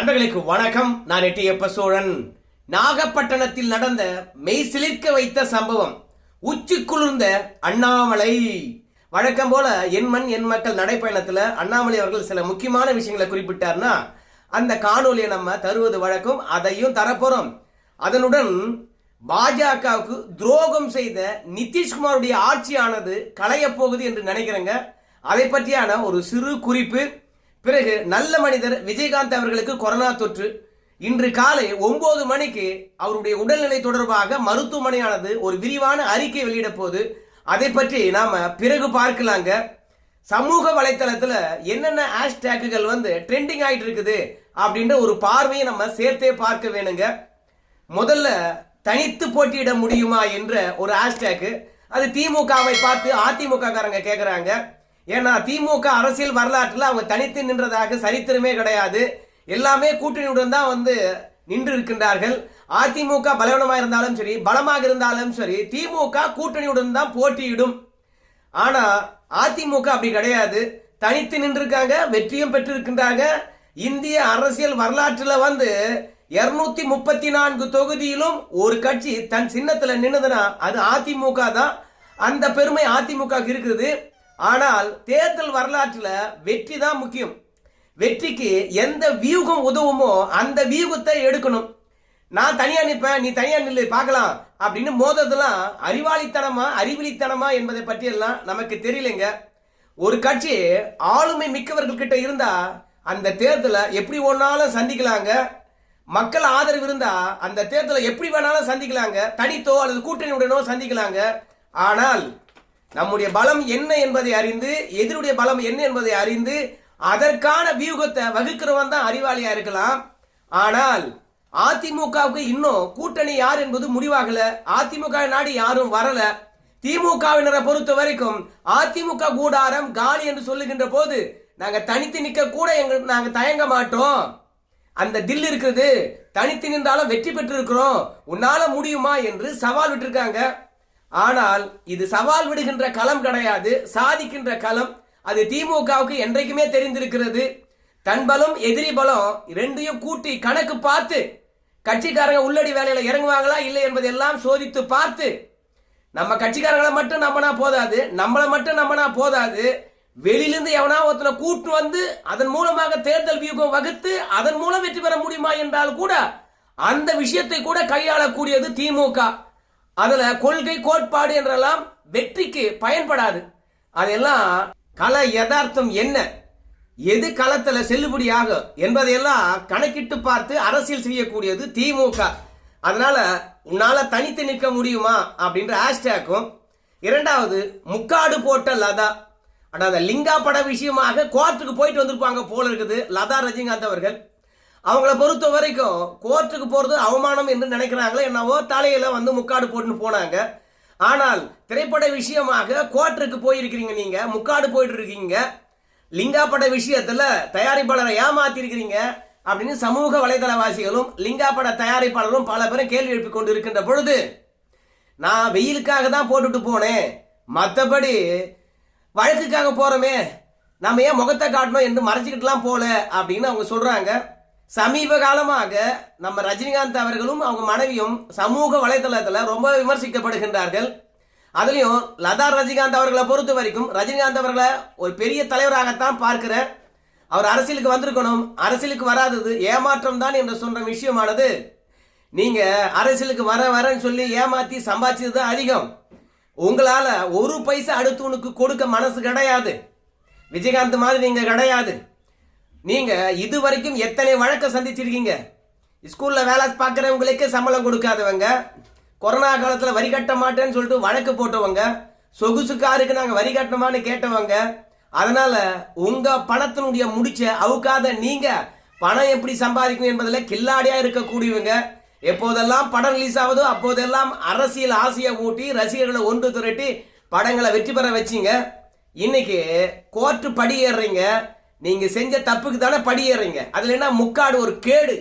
அன்பர்களுக்கு வணக்கம். நான் எட்டியப்ப சோழன் நாகப்பட்டினத்தில் நடந்த மெய் சிலிர்க்க வைத்த சம்பவம். உச்சி குளிர்ந்த அண்ணாமலை. வழக்கம் போல என் மண் என் மக்கள் நடைப்பயணத்துல அண்ணாமலை அவர்கள் சில முக்கியமான விஷயங்களை குறிப்பிட்டார்னா அந்த காணொலியை நம்ம தருவது வழக்கம் அதையும் தரப்போறோம். அதனுடன் பாஜகவுக்கு துரோகம் செய்த நிதிஷ்குமாருடைய ஆட்சியானது களையப் போகுது என்று நினைக்கிறேங்க. அதை பற்றியான ஒரு சிறு குறிப்பு. பிறகு நல்ல மனிதர் விஜயகாந்த் அவர்களுக்கு கொரோனா தொற்று. இன்று காலை ஒன்பது மணிக்கு அவருடைய உடல்நிலை தொடர்பாக மருத்துவமனையானது ஒரு விரிவான அறிக்கை வெளியிட போது அதை பற்றி நாம பிறகு பார்க்கலாங்க. சமூக வலைத்தளத்துல என்னென்ன ஹேஷ்டேக்குகள் வந்து ட்ரெண்டிங் ஆயிட்டு இருக்குது அப்படின்ற ஒரு பார்வையை நம்ம சேர்த்தே பார்க்க வேணுங்க. முதல்ல தனித்து போட்டியிட முடியுமா என்ற ஒரு ஹேஷ்டேக்கு. அது திமுகவை பார்த்து அதிமுக காரங்க கேக்குறாங்க. ஏன்னா திமுக அரசியல் வரலாற்றில் அவங்க தனித்து நின்றதாக சரித்திரமே கிடையாது. எல்லாமே கூட்டணியுடன் தான் வந்து நின்று இருக்கின்றார்கள். அதிமுக பலவீனமாக இருந்தாலும் சரி பலமாக இருந்தாலும் சரி திமுக கூட்டணியுடன் தான் போட்டியிடும். ஆனால் அதிமுக அப்படி கிடையாது. தனித்து நின்றிருக்காங்க வெற்றியும் பெற்றிருக்கின்றாங்க. இந்திய அரசியல் வரலாற்றில் வந்து இருநூத்தி முப்பத்தி நான்கு தொகுதியிலும் ஒரு கட்சி தன் சின்னத்தில் நின்றுதுன்னா அது அதிமுக தான். அந்த பெருமை அதிமுக இருக்குது. ஆனால் தேர்தல் வரலாற்றில் வெற்றி தான் முக்கியம். வெற்றிக்கு எந்த வியூகம் உதவுமோ அந்த வியூகத்தை எடுக்கணும். நான் தனியாக நிற்பேன் நீ தனியாக நில்லு பார்க்கலாம் அப்படின்னு மோததெல்லாம் அறிவாளித்தனமா அறிவிலித்தனமா என்பதை பற்றியெல்லாம் நமக்கு தெரியலைங்க. ஒரு கட்சி ஆளுமை மிக்கவர்கள் கிட்ட இருந்தா அந்த தேர்தலை எப்படி ஒன்னாலும் சந்திக்கலாங்க. மக்கள் ஆதரவு இருந்தா அந்த தேர்தலை எப்படி வேணாலும் சந்திக்கலாங்க. தனித்தோ அல்லது கூட்டணியுடனோ சந்திக்கலாங்க. ஆனால் நம்முடைய பலம் என்ன என்பதை அறிந்து எதிருடைய பலம் என்ன என்பதை அறிந்து அதற்கான வியூகத்தை வகுக்கிறவன் தான் அறிவாளியா இருக்கலாம். ஆனால் அதிமுகவுக்கு இன்னும் கூட்டணி யார் என்பது முடிவாகல. அதிமுக நாடு யாரும் வரல. திமுகவினரை பொறுத்த வரைக்கும் அதிமுக கூடாரம் காலி என்று சொல்லுகின்ற போது நாங்க தனித்து நிக்க கூட எங்க நாங்க தயங்க மாட்டோம். அந்த தில் இருக்குது. தனித்து நின்றாலும் வெற்றி பெற்றிருக்கிறோம். உன்னால முடியுமா என்று சவால் விட்டுருக்காங்க. ஆனால் இது சவால் விடுகின்ற களம் கிடையாது சாதிக்கின்ற களம். அது திமுகவுக்கு என்றைக்குமே தெரிந்திருக்கிறது. தன் பலம் எதிரி பலம் ரெண்டையும் கூட்டி கணக்கு பார்த்து கட்சிக்காரங்க உள்ளடி வேலையில இறங்குவாங்களா இல்லை என்பதெல்லாம் சோதித்து பார்த்து நம்ம கட்சிக்காரங்களை மட்டும் நம்பினா போதாது நம்மளை மட்டும் நம்பினா போதாது. வெளியிலிருந்து எவனா ஒருத்தனை கூட்டு வந்து அதன் மூலமாக தேர்தல் வியூகம் வகுத்து அதன் மூலம் வெற்றி பெற முடியுமா என்றால் கூட அந்த விஷயத்தை கூட கையாளக்கூடியது திமுக. அதுல கொள்கை கோட்பாடு என்றெல்லாம் வெற்றிக்கு பயன்படாது. அதெல்லாம் கல யதார்த்தம் என்ன? எது களத்துல செல்லுபடியாகும் என்பதையெல்லாம் கணக்கிட்டு பார்த்து அரசியல் செய்யக்கூடியது திமுக அதனால உன்னால தனித்து நிற்க முடியுமா? அப்படின்ற ஹேஷ்டேக்கும். இரண்டாவது முக்காடு போட்ட லதா. ஆனால் அந்த லிங்கா பட விஷயமாக கோர்ட்டுக்கு போயிட்டு வந்திருப்பாங்க போல இருக்குது லதா ரஜினிகாந்த் அவர்கள். அவங்கள பொறுத்த வரைக்கும் கோர்ட்டுக்கு போகிறது அவமானம் என்று நினைக்கிறாங்களோ என்னவோ தலையில் வந்து முக்காடு போட்டுன்னு போனாங்க. ஆனால் திரைப்பட விஷயமாக கோர்ட்டுக்கு போயிருக்கிறீங்க நீங்கள் முக்காடு போயிட்டு இருக்கீங்க. லிங்கா பட தயாரிப்பாளரை ஏமாத்திருக்கிறீங்க அப்படின்னு சமூக வலைதளவாசிகளும் லிங்கா பட தயாரிப்பாளரும் பல பேரும் கேள்வி எழுப்பி கொண்டு இருக்கின்ற பொழுது நான் வெயிலுக்காக தான் போட்டுட்டு போனேன். மற்றபடி வழக்குக்காக போகிறோமே நம்ம ஏன் முகத்தை காட்டணும் என்று மறைச்சிக்கிட்டுலாம் போகல அப்படின்னு அவங்க சொல்கிறாங்க சமீப காலமாக நம்ம ரஜினிகாந்த் அவர்களும் அவங்க மனைவியும் சமூக வலைதளத்தில் ரொம்ப விமர்சிக்கப்படுகின்றார்கள். அதுலேயும் லதா ரஜினிகாந்த் அவர்களை பொறுத்த வரைக்கும் ரஜினிகாந்த் அவர்களை ஒரு பெரிய தலைவராகத்தான் பார்க்கிறார். அவர் அரசியலுக்கு வந்திருக்கணும் அரசியலுக்கு வராதது ஏமாற்றம் தான் என்று சொல்ற விஷயமானது. நீங்க அரசியலுக்கு வர வரன்னு சொல்லி ஏமாத்தி சம்பாதிச்சது தான் அதிகம். உங்களால ஒரு பைசா அடுத்தவனுக்கு கொடுக்க மனசு கிடையாது. விஜயகாந்த் மாதிரி நீங்க கிடையாது. நீங்க இது வரைக்கும் எத்தனை வழக்கம் சந்திச்சிருக்கீங்க? ஸ்கூல்ல வேலை பார்க்குறவங்களுக்கே சம்பளம் கொடுக்காதவங்க கொரோனா காலத்துல வரி கட்ட மாட்டேன்னு சொல்லிட்டு வழக்கு போட்டவங்க சொகுசு காருக்கு நாங்க வரி கட்டணுமான்னு கேட்டவங்க அதனால உங்க பணத்தினுடைய முடிச்ச அவுக்காத நீங்க பணம் எப்படி சம்பாதிக்கும் என்பதில் கில்லாடியா இருக்கக்கூடியவங்க எப்போதெல்லாம் படம் ரிலீஸ் ஆகுதோ அப்போதெல்லாம் அரசியல் ஆசையை ஊட்டி ரசிகர்களை ஒன்று திரட்டி படங்களை வெற்றி பெற வச்சிங்க. இன்னைக்கு கோர்ட்டு படியேறீங்க நீங்க செஞ்ச தப்புக்கு தானே படியேறீங்க. அதுல என்ன முக்காடு ஒரு கேடு?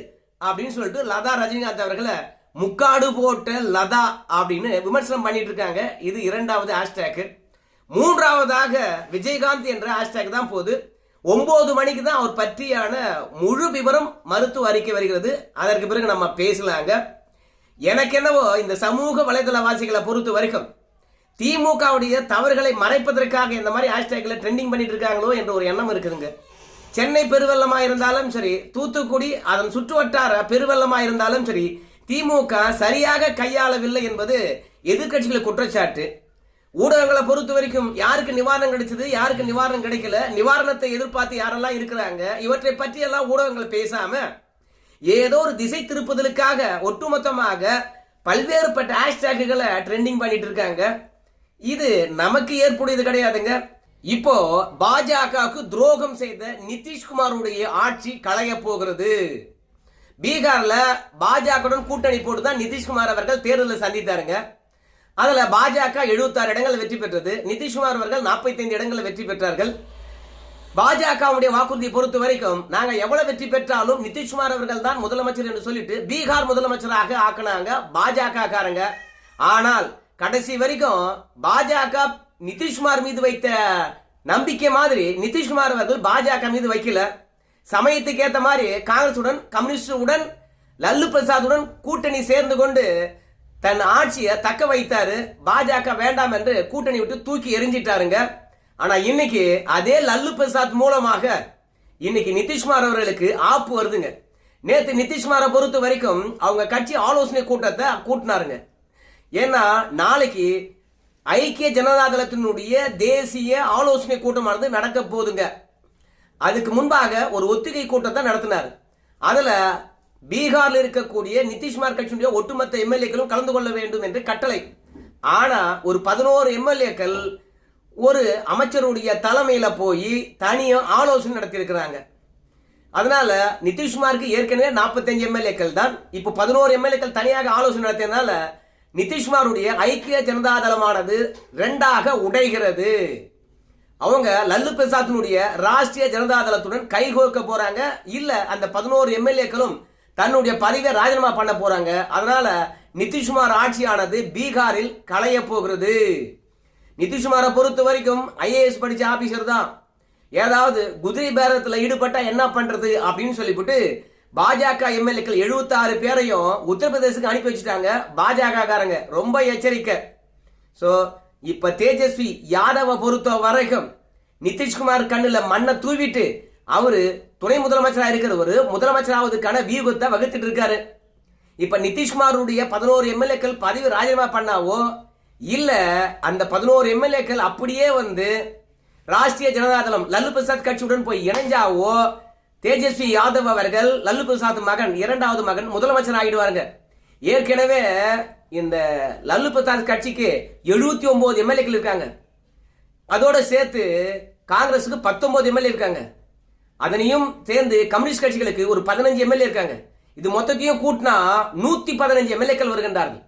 அப்படின்னு சொல்லிட்டு லதா ரஜினிகாந்த் அவர்களை முக்காடு போட்ட லதா அப்படின்னு விமர்சனம் பண்ணிட்டு இருக்காங்க. இது இரண்டாவது ஹேஷ்டேக் மூன்றாவதாக விஜயகாந்த் என்ற ஹேஷ்டேக் தான் போகுது. ஒன்பது மணிக்கு தான் அவர் பற்றியான முழு விவரம் மருத்துவ அறிக்கை வருகிறது. அதற்கு பிறகு நம்ம பேசலாங்க. எனக்கு என்னவோ இந்த சமூக வலைதளவாசிகளை பொறுத்த வரைக்கும் திமுகவுடைய தவறுகளை மறைப்பதற்காக இந்த மாதிரி ஹேஷ்டேக்கில் ட்ரெண்டிங் பண்ணிட்டு இருக்காங்களோ என்ற ஒரு எண்ணம் இருக்குதுங்க. சென்னை பெருவெள்ளமாக இருந்தாலும் சரி தூத்துக்குடி அதன் சுற்றுவட்டார பெருவெள்ளமாக இருந்தாலும் சரி திமுக சரியாக கையாளவில்லை என்பது எதிர்க்கட்சிகளை குற்றச்சாட்டு. ஊடகங்களை பொறுத்த வரைக்கும் யாருக்கு நிவாரணம் கிடைச்சது யாருக்கு நிவாரணம் கிடைக்கல நிவாரணத்தை எதிர்பார்த்து யாரெல்லாம் இருக்கிறாங்க இவற்றை பற்றி எல்லாம் ஊடகங்கள் பேசாம ஏதோ ஒரு திசை திருப்புதலுக்காக ஒட்டுமொத்தமாக பல்வேறுபட்ட ஹேஷ்டேக்குகளை ட்ரெண்டிங் பண்ணிட்டு இருக்காங்க. இது நமக்கு ஏற்புடையது கிடையாதுங்க. இப்போ பாஜகவுக்கு துரோகம் செய்த நிதிஷ்குமாருடைய ஆட்சி களைய போகிறது. பீகார்ல பாஜகவுடன் கூட்டணி போட்டு தான் நிதிஷ்குமார் அவர்கள் தேர்தலில் சந்தித்தாருங்க. அதுல பாஜக 76 இடங்கள் வெற்றி பெற்றது. நிதிஷ்குமார் அவர்கள் 45 இடங்களில் வெற்றி பெற்றார்கள். பாஜகவுடைய வாக்குறுதியை பொறுத்த வரைக்கும் நாங்க எவ்வளவு வெற்றி பெற்றாலும் நிதிஷ்குமார் அவர்கள் தான் முதலமைச்சர் என்று சொல்லிட்டு பீகார் முதலமைச்சராக ஆக்குனாங்க பாஜக காரங்க ஆனால் கடைசி வரைக்கும் பாஜக நிதிஷ்குமார் மீது வைத்த நம்பிக்கை மாதிரி நிதிஷ்குமார் அவர்கள் பாஜக மீது வைக்கல. சமயத்துக்கு ஏற்ற மாதிரி காங்கிரசுடன் கம்யூனிஸ்டுடன் லல்லு பிரசாத்துடன் கூட்டணி சேர்ந்து கொண்டு தன் ஆட்சியை தக்க வைத்தாரு. பாஜக வேண்டாம் என்று கூட்டணி விட்டு தூக்கி எரிஞ்சிட்டாருங்க ஆனா இன்னைக்கு அதே லல்லு பிரசாத் மூலமாக இன்னைக்கு நிதிஷ்குமார் அவர்களுக்கு ஆப்பு வருதுங்க. நேத்து நிதிஷ்குமாரை பொறுத்த வரைக்கும் அவங்க கட்சி ஆலோசனை கூட்டத்தை கூட்டினாருங்க. ஏன்னா நாளைக்கு ஐக்கிய ஜனதா தளத்தினுடைய தேசிய ஆலோசனை கூட்டமானது நடக்க போகுதுங்க. அதுக்கு முன்பாக ஒரு ஒத்திகை கூட்டத்தை நடத்தினார். அதுல பீகார்ல இருக்கக்கூடிய நிதிஷ்குமார் கட்சியினுடைய ஒட்டுமொத்த எம்எல்ஏக்களும் கலந்து கொள்ள வேண்டும் என்று கட்டளை. ஆனா ஒரு பதினோரு எம்எல்ஏக்கள் ஒரு அமைச்சருடைய தலைமையில போய் தனியா ஆலோசனை நடத்தியிருக்கிறாங்க. அதனால நிதிஷ்குமாருக்கு ஏற்கனவே 45 எம்எல்ஏக்கள் தான். இப்போ பதினோரு எம்எல்ஏக்கள் தனியாக ஆலோசனை நடத்தியதுனால நிதிஷ்குமாருடைய ஐக்கிய ஜனதா தளமானது ரெண்டாக உடைகிறது. அவங்க லல்லு பிரசாத்தினுடைய ராஷ்டிரிய ஜனதா தளத்துடன் கைகோர்க்க போறாங்க. இல்ல அந்த பதினோரு எம்எல்ஏக்களும் தன்னுடைய பதவியை ராஜினாமா பண்ண போறாங்க. அதனால நிதிஷ்குமார் ஆட்சியானது பீகாரில் களைய போகிறது. நிதிஷ்குமாரை பொறுத்த வரைக்கும் ஐஏஎஸ் படிச்ச ஆபீசர் தான். ஏதாவது குதிரை பேரத்தில் ஈடுபட்டா என்ன பண்றது அப்படின்னு சொல்லிவிட்டு பாஜக எம்எல்ஏக்கள் 76 பேரையும் உத்தரப்பிரதேசத்துக்கு அனுப்பி வச்சுட்டாங்க. பாஜக காரங்க ரொம்ப எச்சரிக்கை. ஸோ இப்ப தேஜஸ்வி யாதவ பொறுத்த வரைக்கும் நிதிஷ்குமார் கண்ணுல மண்ணை தூவிட்டு அவரு துணை முதலமைச்சராக இருக்கிற ஒரு முதலமைச்சராவதுக்கான வியூகத்தை வகுத்துட்டு இருக்காரு. இப்ப நிதிஷ்குமாருடைய பதினோரு எம்எல்ஏக்கள் பதவி ராஜினாமா பண்ணாவோ இல்ல அந்த பதினோரு எம்எல்ஏக்கள் அப்படியே வந்து ராஷ்டிரிய ஜனதாதளம் லல்லு பிரசாத் கட்சியுடன் போய் இணைஞ்சாவோ தேஜஸ்வி யாதவ் அவர்கள் லல்லு பிரசாத் மகன் இரண்டாவது மகன் முதலமைச்சர் ஆகிடுவாருங்க ஏற்கனவே இந்த லல்லு பிரசாத் கட்சிக்கு எழுபத்தி ஒன்பது எம்எல்ஏக்கள் இருக்காங்க. அதோட சேர்த்து காங்கிரஸுக்கு பத்தொன்பது எம்எல்ஏ இருக்காங்க. அதனையும் சேர்ந்து கம்யூனிஸ்ட் கட்சிகளுக்கு ஒரு பதினஞ்சு எம்எல்ஏ இருக்காங்க. இது மொத்தத்தையும் கூட்டினா நூத்தி பதினஞ்சு எம்எல்ஏக்கள் வருகின்றார்கள்.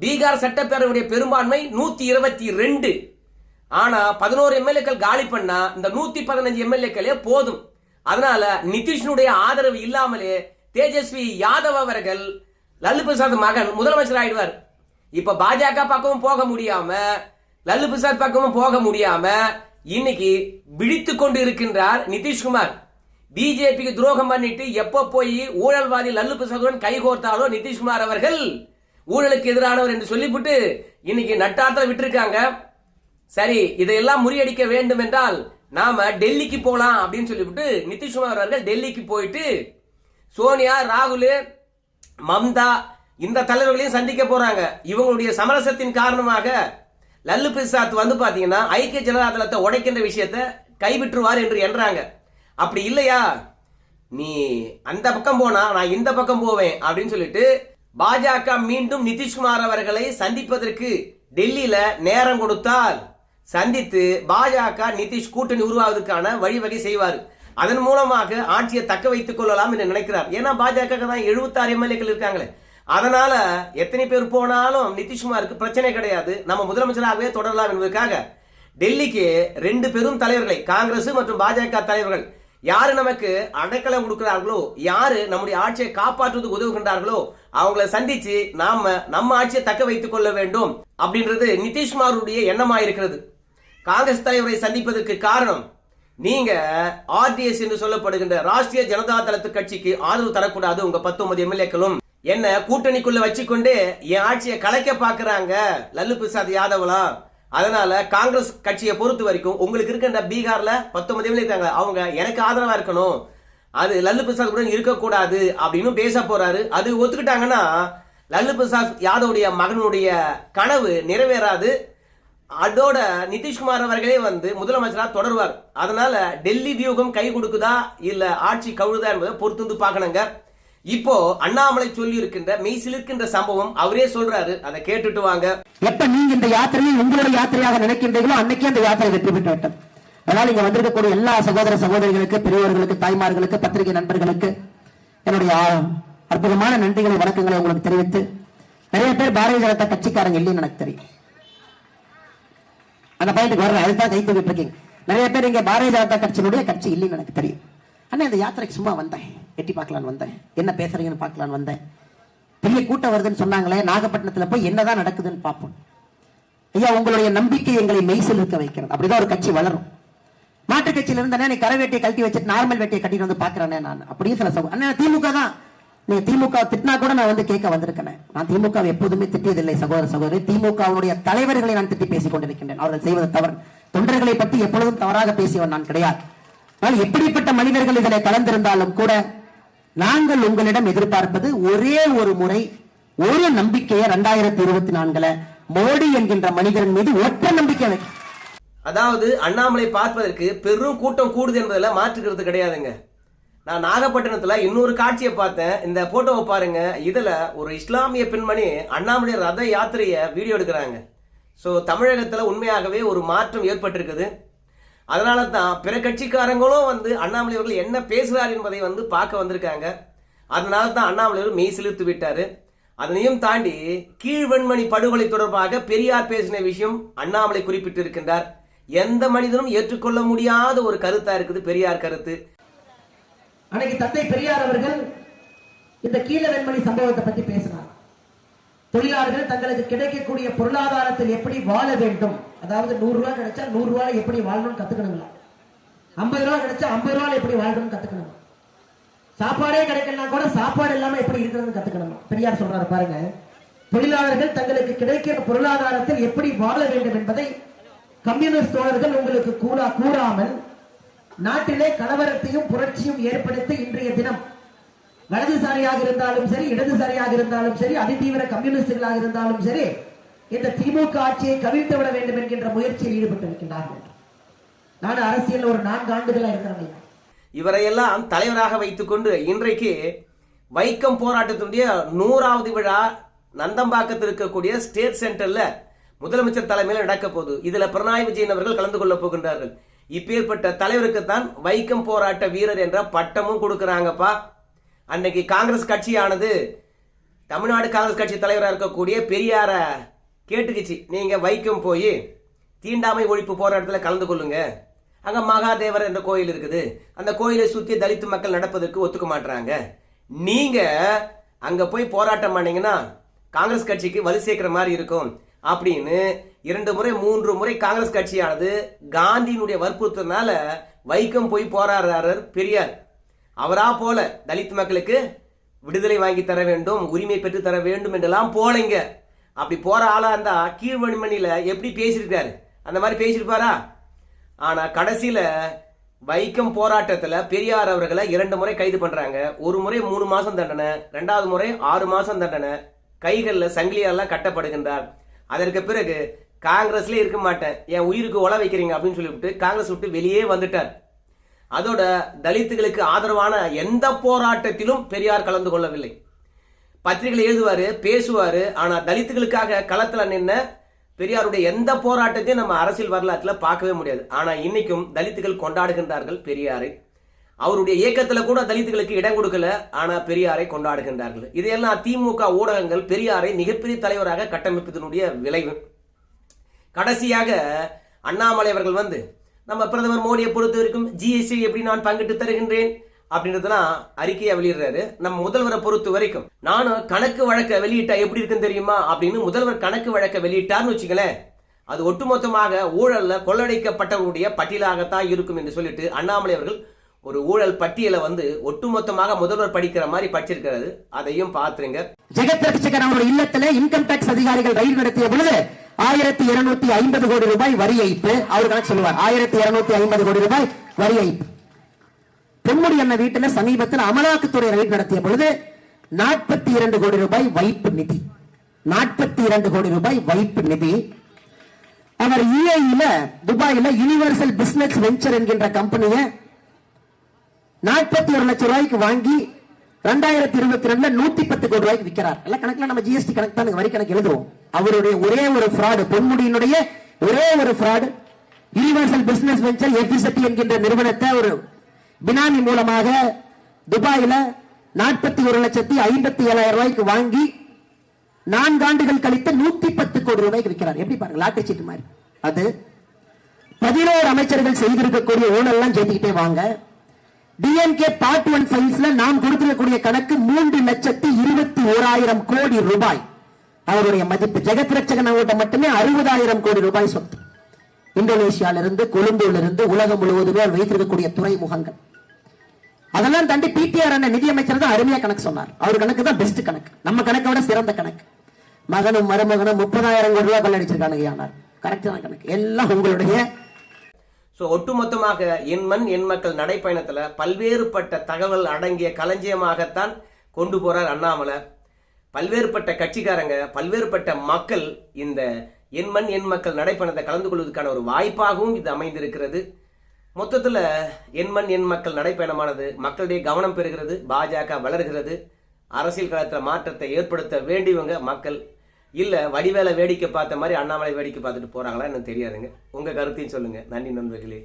பீகார் சட்டப்பேரவையுடைய பெரும்பான்மை நூத்தி இருபத்தி ரெண்டு. ஆனா பதினோரு எம்எல்ஏக்கள் காலி பண்ணா இந்த நூத்தி பதினஞ்சு எம்எல்ஏக்களே போதும். அதனால நிதிஷ்னுடைய ஆதரவு இல்லாமலே தேஜஸ்வி யாதவ் அவர்கள் லல்லு பிரசாத் மகன் முதலமைச்சர் ஆயிடுவார். இப்ப பாஜக பக்கமும் போக முடியாம லல்லு பிரசாத் பக்கமும் போக முடியாம இன்னைக்கு விழித்து கொண்டு இருக்கின்றார் நிதிஷ்குமார். பிஜேபிக்கு துரோகம் பண்ணிட்டு எப்ப போய் ஊழல்வாதி லல்லு பிரசாதுடன் கைகோர்த்தாலோ நிதிஷ்குமார் அவர்கள் ஊழலுக்கு எதிரானவர் என்று சொல்லிவிட்டு இன்னைக்கு நட்டாத்துல விட்டிருக்காங்க. சரி இதையெல்லாம் முறியடிக்க வேண்டும் என்றால் நாம டெல்லிக்கு போகலாம் அப்படின்னு சொல்லிவிட்டு நிதிஷ்குமார் அவர்கள் டெல்லிக்கு போயிட்டு சோனியா ராகுல் மம்தா இந்த தலைவர்களையும் சந்திக்க போறாங்க. இவங்களுடைய சமரசத்தின் காரணமாக லல்லு பிரசாத் வந்து பாத்தீங்கன்னா ஐக்கிய ஜனதா தளத்தை உடைக்கின்ற விஷயத்தை கைவிட்டுருவார் என்று என்றாங்க. அப்படி இல்லையா? நீ அந்த பக்கம் போனா நான் இந்த பக்கம் போவேன் அப்படின்னு சொல்லிட்டு பாஜக மீண்டும் நிதிஷ்குமார் அவர்களை சந்திப்பதற்கு டெல்லியில நேரம் கொடுத்தால் சந்தித்து பாஜக நிதிஷ் கூட்டணி உருவாவதற்கான வழிவகை செய்வார். அதன் மூலமாக ஆட்சியை தக்க வைத்துக் கொள்ளலாம் என்று நினைக்கிறார். ஏன்னா பாஜக தான் 76 எம்எல்ஏக்கள் இருக்காங்களே. அதனால எத்தனை பேர் போனாலும் நிதிஷ்குமாருக்கு பிரச்சனை கிடையாது. நம்ம முதலமைச்சராகவே தொடரலாம் என்பதற்காக டெல்லிக்கு ரெண்டு பெரும் தலைவர்களை காங்கிரஸ் மற்றும் பாஜக தலைவர்கள் யாரு நமக்கு அடைக்கலம் கொடுக்கிறார்களோ யாரு நம்முடைய ஆட்சியை காப்பாற்றுவதற்கு உதவுகின்றார்களோ அவங்கள சந்திச்சு நாம நம்ம ஆட்சியை தக்க வைத்துக் கொள்ள வேண்டும் அப்படின்றது நிதிஷ்குமாருடைய எண்ணமாக இருக்கிறது காங்கிரஸ் தலைவரை சந்திப்பதற்கு காரணம் நீங்க ஆர்டிஎஸ் என்று சொல்லப்படுகின்ற ராஷ்டிரிய ஜனதா தளத்து கட்சிக்கு ஆதரவு தரக்கூடாது உங்க பத்தொன்பது எம்எல்ஏக்களும். என்ன கூட்டணிக்குள்ள வச்சுக்கொண்டு என் ஆட்சியை கலைக்க பாக்குறாங்க லல்லு பிரசாத் யாதவ்லாம் அதனால காங்கிரஸ் கட்சியை பொறுத்த வரைக்கும் உங்களுக்கு இருக்கின்ற பீகார்ல பத்தொன்பது எம்எல்ஏ இருக்காங்க. அவங்க எனக்கு ஆதரவா இருக்கணும். அது லல்லு பிரசாத் கூட இருக்கக்கூடாது அப்படின்னு பேச போறாரு. அது ஒத்துக்கிட்டாங்கன்னா லல்லு பிரசாத் யாதவுடைய மகனுடைய கனவு நிறைவேறாது. அதோட நிதிஷ்குமார் அவர்களே வந்து முதலமைச்சரா தொடருவார். அதனால டெல்லி வியூகம் கை கொடுக்குதா இல்ல ஆட்சி கவுழுதா என்பதை பொறுத்து வந்து பார்க்கணுங்க. இப்போ அண்ணாமலை சொல்லி இருக்கின்ற மெய் சிலிர்க்கின்ற சம்பவம் அவரே சொல்றாரு. அதை கேட்டுட்டு வாங்க. எப்ப நீங்க இந்த யாத்திரையை உங்களுடைய யாத்திரையாக நினைக்கின்றீங்களோ அன்னைக்கே அந்த யாத்திரை வெற்றி பெற்று விட்டது அதனால இங்க வந்திருக்கக்கூடிய எல்லா சகோதர சகோதரிகளுக்கு பெரியவர்களுக்கு தாய்மார்களுக்கு பத்திரிகை நண்பர்களுக்கு என்னுடைய அற்புதமான நன்றிகளை வணக்கங்களை உங்களுக்கு தெரிவித்து நிறைய பேர் பாரதிய ஜனதா கட்சிக்காரங்க இல்லைன்னு எனக்கு தெரியும். அந்த பாயிண்ட்டுக்கு வர்றேன் அதுதான் கை தூக்கிட்டு இருக்கீங்க. நிறைய பேர் இங்க பாரதிய ஜனதா கட்சியினுடைய கட்சி இல்லைன்னு எனக்கு தெரியும். அண்ணா இந்த யாத்திரைக்கு சும்மா வந்தேன். எட்டி பார்க்கலான்னு வந்தேன். என்ன பேசுறீங்கன்னு பார்க்கலான்னு வந்தேன். பெரிய கூட்டம் வருதுன்னு சொன்னாங்களே நாகப்பட்டினத்துல போய் என்னதான் நடக்குதுன்னு பார்ப்போம். ஐயா உங்களுடைய நம்பிக்கை எங்களை மெய்சில் இருக்க வைக்கிறது. அப்படிதான் ஒரு கட்சி வளரும். மாட்டு கட்சியில இருந்தனே நீ கரை வேட்டியை கழட்டி வச்சுட்டு நார்மல் வேட்டியை கட்டிட்டு வந்து பாக்குறேனே நான். அப்படியே சில சகோ அண்ணா திமுக தான். நீ திமுக திட்டினா கூட நான் வந்து கேட்க வந்திருக்கேன். நான் திமுக எப்போதுமே திட்டியதில்லை சகோதர சகோதரி. திமுகவுடைய தலைவர்களை நான் திட்டி பேசிக் கொண்டிருக்கின்றேன். அவர்கள் செய்வது தவறு. தொண்டர்களை பற்றி எப்பொழுதும் தவறாக பேசியவன் நான் கிடையாது. ஆனால் எப்படிப்பட்ட மனிதர்கள் இதில் கலந்திருந்தாலும் கூட நாங்கள் உங்களிடம் எதிர்பார்ப்பது ஒரே ஒரு முறை ஒரு நம்பிக்கையை ரெண்டாயிரத்தி இருபத்தி நான்குல மோடி என்கின்ற மனிதன் மீது ஒற்ற நம்பிக்கை அதாவது அண்ணாமலை பார்ப்பதற்கு பெரும் கூட்டம் கூடுது என்பதில் மாற்றுக்கிறது கிடையாதுங்க. நான் நாகப்பட்டினத்தில் இன்னொரு காட்சியை பார்த்தேன். இந்த போட்டோவை பாருங்க. இதில் ஒரு இஸ்லாமிய பெண்மணி அண்ணாமலை ரத யாத்திரையை வீடியோ எடுக்கிறாங்க. ஸோ தமிழகத்தில் உண்மையாகவே ஒரு மாற்றம் ஏற்பட்டிருக்குது. அதனால தான் பிற கட்சிக்காரங்களும் வந்து அண்ணாமலை அவர்கள் என்ன பேசுகிறார் என்பதை வந்து பார்க்க வந்திருக்காங்க. அதனால தான் அண்ணாமலை அவர்கள் மெய் சிலிர்த்து விட்டார். அதனையும் தாண்டி கீழ்வெண்மணி படுகொலை தொடர்பாக பெரியார் பேசின விஷயம் அண்ணாமலை குறிப்பிட்டிருக்கின்றார். எந்த மனிதனும் ஏற்றுக்கொள்ள முடியாத ஒரு கருத்தாக இருக்குது பெரியார் கருத்து. அன்னைக்கு தந்தை பெரியார் அவர்கள் இந்த கீழ வெண்மணி சம்பவத்தை பத்தி பேசினார். தொழிலாளர்கள் தங்களுக்கு கிடைக்கக்கூடிய பொருளாதாரத்தில் எப்படி வாழ வேண்டும்? அதாவது நூறு ரூபாய் கிடைச்சா நூறு ரூபாய் எப்படி வாழணும்னு கத்துக்கணுங்களா? ஐம்பது ரூபாய் கிடைச்சா ஐம்பது ரூபாய் எப்படி வாழணும்னு கத்துக்கணும்? சாப்பாடே கிடைக்கலாம் கூட சாப்பாடு இல்லாம எப்படி இருக்கிறதுன்னு கத்துக்கணுமா? பெரியார் சொல்றாரு பாருங்க. தொழிலாளர்கள் தங்களுக்கு கிடைக்கிற பொருளாதாரத்தில் எப்படி வாழ வேண்டும் என்பதை கம்யூனிஸ்ட் தோழர்கள் உங்களுக்கு கூறா கூறாமல் நாட்டிலே கலவரத்தையும் புரட்சியும் ஏற்படுத்தி இன்றைய தினம் வலதுசாரியாக இருந்தாலும் சரி இடதுசாரியாக இருந்தாலும் சரி அதிதீவிர கம்யூனிஸ்டுகளாக இருந்தாலும் சரி இந்த திமுக ஆட்சியை கவிழ்த்து விட வேண்டும் என்கின்ற முயற்சியில் ஈடுபட்டிருக்கின்றார்கள். நான் அரசியல் ஒரு நான்கு ஆண்டுகளாக இருக்கிறவங்க இவரையெல்லாம் தலைவராக வைத்துக்கொண்டு இன்றைக்கு வைக்கம் போராட்டத்தினுடைய நூறாவது விழா நந்தம்பாக்கத்தில் இருக்கக்கூடிய ஸ்டேட் சென்டர்ல முதலமைச்சர் தலைமையில் நடக்க போகுது. இதுல பினராயி விஜயன் அவர்கள் கலந்து கொள்ள போகின்றார்கள். இப்பேற்பட்ட தலைவருக்குத்தான் வைக்கம் போராட்ட வீரர் என்ற பட்டமும் கொடுக்கறாங்கப்பா. அன்னைக்கு காங்கிரஸ் கட்சியானது தமிழ்நாடு காங்கிரஸ் கட்சி தலைவராக இருக்கக்கூடிய பெரியார கேட்டுக்குச்சு. நீங்க வைக்கம் போய் தீண்டாமை ஒழிப்பு போராட்டத்தில் கலந்து கொள்ளுங்க. அங்க மகாதேவர் என்ற கோயில் இருக்குது. அந்த கோயிலை சுற்றி தலித்து மக்கள் நடப்பதற்கு ஒத்துக்க மாட்டுறாங்க நீங்க அங்க போய் போராட்டம் பண்ணீங்கன்னா காங்கிரஸ் கட்சிக்கு வலு சேர்க்கிற மாதிரி இருக்கும். அப்படின்னு இரண்டு முறை மூன்று முறை காங்கிரஸ் கட்சியானது காந்தியினுடைய வற்புறுத்தனால வைக்கம் போய் போராடுறாரு பெரியார். அவரா போல தலித் மக்களுக்கு விடுதலை வாங்கி தர வேண்டும் உரிமை பெற்று தர வேண்டும் என்றெல்லாம் போலைங்க. அப்படி போற ஆளா இருந்தா கீழ்வணிமணியில எப்படி பேசியிருக்காரு? அந்த மாதிரி பேசியிருப்பாரா? ஆனா கடைசியில வைக்கம் போராட்டத்தில் பெரியார் அவர்களை இரண்டு முறை கைது பண்றாங்க. ஒரு முறை மூணு மாசம் தண்டனை ரெண்டாவது முறை ஆறு மாசம் தண்டனை கைகளில் சங்கிலியெல்லாம் கட்டப்படுகின்றார். அதற்கு பிறகு காங்கிரஸ்ல இருக்க மாட்டேன். என் உயிருக்கு உழ வைக்கிறீங்க அப்படின்னு சொல்லிவிட்டு காங்கிரஸ் விட்டு வெளியே வந்துட்டார். அதோட தலித்துகளுக்கு ஆதரவான எந்த போராட்டத்திலும் பெரியார் கலந்து கொள்ளவில்லை. பத்திரிகை எழுதுவாரு பேசுவாரு ஆனால் தலித்துகளுக்காக களத்தில் நின்ன பெரியாருடைய எந்த போராட்டத்தையும் நம்ம அரசியல் வரலாற்றில் பார்க்கவே முடியாது. ஆனால் இன்னைக்கும் தலித்துகள் கொண்டாடுகின்றார்கள் பெரியாரை. அவருடைய இயக்கத்தில் கூட தலித்துகளுக்கு இடம் கொடுக்கல ஆனால் பெரியாரை கொண்டாடுகின்றார்கள். இதையெல்லாம் திமுக ஊடகங்கள் பெரியாரை மிகப்பெரிய தலைவராக கட்டமைப்பதனுடைய விளைவு. கடைசியாக அண்ணாமலை அவர்கள் வந்து நம்ம பிரதமர் மோடியை பொறுத்த வரைக்கும் ஜிஎஸ்டி எப்படி நான் பங்கிட்டு தருகின்றேன் அப்படின்றதெல்லாம் அறிக்கையை வெளியிடுறாரு. நம்ம முதல்வரை பொறுத்த வரைக்கும் நானும் கணக்கு வழக்க வெளியிட்டா எப்படி இருக்குன்னு தெரியுமா அப்படின்னு முதல்வர் கணக்கு வழக்க வெளியிட்டார்னு வச்சுங்களேன் அது ஒட்டுமொத்தமாக ஊழல்ல கொள்ளடிக்கப்பட்டவருடைய பட்டியலாகத்தான் இருக்கும் என்று சொல்லிட்டு அண்ணாமலை அவர்கள் ஒரு ஊழல் பட்டியலை வந்து ஒட்டுமொத்தமாக முதல்வர் படிக்கிற மாதிரி படிச்சிருக்கிறது அதையும் பார்த்துருங்க. ஜெகத் ரட்சகர் அவருடைய இன்கம் டாக்ஸ் அதிகாரிகள் ரயில் நடத்திய பொழுது ஆயிரத்தி இருநூத்தி ஐம்பது கோடி ரூபாய் வரி ஏய்ப்பு. அவர் கணக்கு சொல்லுவார். ஆயிரத்தி இருநூத்தி ஐம்பது கோடி ரூபாய் வரி ஏய்ப்பு. பொன்முடி அண்ணன் வீட்டுல சமீபத்தில் அமலாக்கத்துறை ரயில் நடத்திய பொழுது நாற்பத்தி இரண்டு கோடி ரூபாய் வைப்பு நிதி. நாற்பத்தி இரண்டு கோடி ரூபாய் வைப்பு நிதி. அவர் யுஏஇல துபாயில யுனிவர்சல் பிசினஸ் வெஞ்சர் என்கின்ற கம்பெனியை நாற்பத்தி ஒரு லட்சம் ரூபாய்க்கு வாங்கி ரெண்டாயிரத்தி இருபத்தி ரெண்டுல நூத்தி பத்து கோடி ரூபாய்க்கு விற்கிறார் எல்லாம் கணக்குல நம்ம ஜிஎஸ்டி கணக்கு தான் வரி கணக்கு எழுதுவோம். அவருடைய ஒரே ஒரு ஃப்ராடு பொன்முடியினுடைய ஒரே ஒரு ஃப்ராடு யூனிவர்சல் பிசினஸ் வெஞ்சர் எஃபிசட்டி என்கின்ற நிறுவனத்தை ஒரு பினாமி மூலமாக துபாயில நாற்பத்தி ஒரு லட்சத்தி ஐம்பத்தி ஏழாயிரம் ரூபாய்க்கு வாங்கி நான்காண்டுகள் கழித்து நூத்தி பத்து கோடி ரூபாய்க்கு விற்கிறார். எப்படி பாருங்க லாட்டரி சீட்டு மாதிரி. அது பதினோரு அமைச்சர்கள் செய்திருக்கக்கூடிய ஊழல்லாம் சேர்த்துக்கிட்டே வாங்க. டிஎம்கே பார்ட் ஒன் ஃபைல்ஸ்ல நாம் கொடுத்திருக்கக்கூடிய கணக்கு மூன்று லட்சத்தி இருபத்தி ஓராயிரம் கோடி ரூபாய். அவருடைய மதிப்பு ஜெகத் ரட்சகன் அவர்கிட்ட மட்டுமே அறுபதாயிரம் கோடி ரூபாய் சொத்து. இந்தோனேஷியால இருந்து கொழும்புல இருந்து உலகம் முழுவதுமே அவர் வைத்திருக்கக்கூடிய துறைமுகங்கள். அதெல்லாம் தாண்டி பிடிஆர் அண்ணன் நிதியமைச்சர் தான் அருமையா கணக்கு சொன்னார். அவர் கணக்கு தான் பெஸ்ட் கணக்கு. நம்ம கணக்கை விட சிறந்த கணக்கு. மகனும் மருமகனும் முப்பதாயிரம் கோடி ரூபாய் கொள்ளடிச்சிருக்கானுங்க யானார் கரெக்டான கணக்கு. எல்லாம் உங்களுடைய ஸோ ஒட்டுமொத்தமாக என் மண் என் மக்கள் நடைப்பயணத்தில் பல்வேறுபட்ட தகவல் அடங்கிய களஞ்சியமாகத்தான் கொண்டு போறார் அண்ணாமலை. பல்வேறுபட்ட கட்சிக்காரங்க பல்வேறுபட்ட மக்கள் இந்த என் மண் என் மக்கள் நடைப்பயணத்தை கலந்து கொள்வதற்கான ஒரு வாய்ப்பாகவும் இது அமைந்திருக்கிறது. மொத்தத்தில் என் மண் என் மக்கள் நடைப்பயணமானது மக்களுடைய கவனம் பெறுகிறது பாஜக வளர்கிறது. அரசியல் களத்தில் மாற்றத்தை ஏற்படுத்த வேண்டியவங்க மக்கள். இல்லை வடிவேலை வேடிக்கை பார்த்த மாதிரி அண்ணாமலை வேடிக்கை பார்த்துட்டு போகிறாங்களா எனக்கு தெரியாதுங்க. உங்கள் கருத்தையும் சொல்லுங்கள் நன்றி நண்பர்களே.